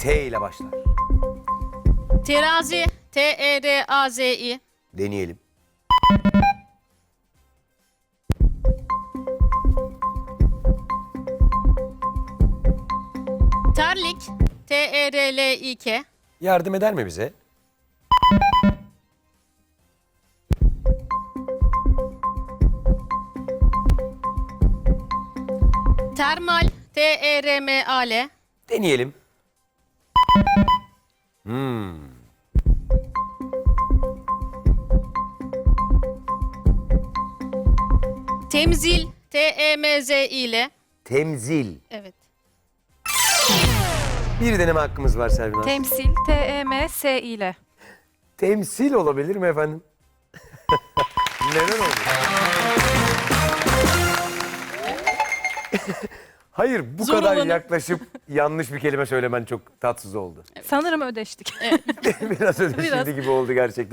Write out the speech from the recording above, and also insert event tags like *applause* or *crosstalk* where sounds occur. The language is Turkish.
T ile başlar. Terazi. T-E-R-A-Z-I. Deneyelim. Terlik. T-E-R-L-İ-K. Yardım eder mi bize? Termal. T-E-R-M-A-L. Deneyelim. Hmm. Temzil. T-E-M-Z-İ ile. Temzil. Evet. Bir deneme hakkımız var Selvin Hanım. Temsil, T-E-M-S ile. Temsil olabilir mi efendim? *laughs* Neden oldu? Hayır bu Zor kadar olanı. yaklaşıp yanlış bir kelime söylemen çok tatsız oldu. Sanırım ödeştik. *laughs* Biraz ödeşildi gibi oldu gerçekten.